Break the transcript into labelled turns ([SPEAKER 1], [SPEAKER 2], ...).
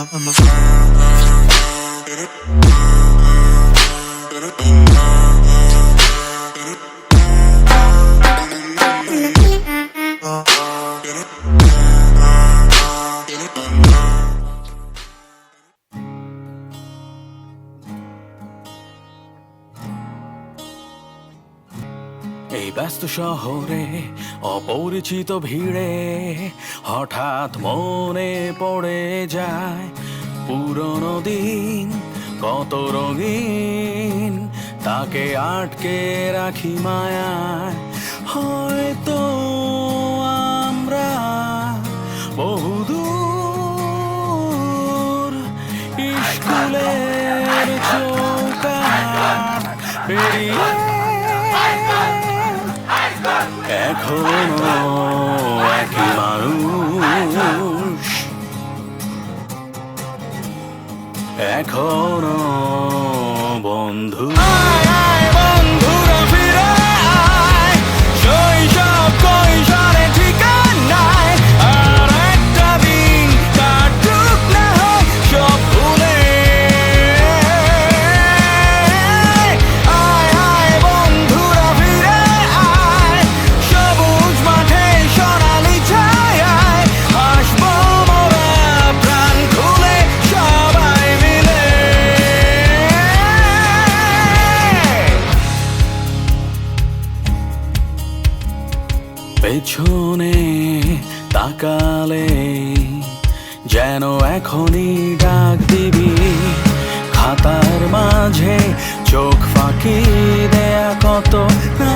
[SPEAKER 1] I'm a, I'm a. এই ব্যস্ত শহরে, অপরিচিত ভিড়ে, হঠাৎ মনে পড়ে যায়, পুরনো দিন কত রঙিন, তাকে আটকে রাখি মায়ায়। হয়তো আমরা বহুদূর স্কুলের চৌকা পেরিয়ে এখনও একই মানুষ। এখনও বন্ধু। পেছনে তাকালে যেন এখনই ডাক দিবি। খাতার মাঝে চোখ ফাঁকি দেয়া কত না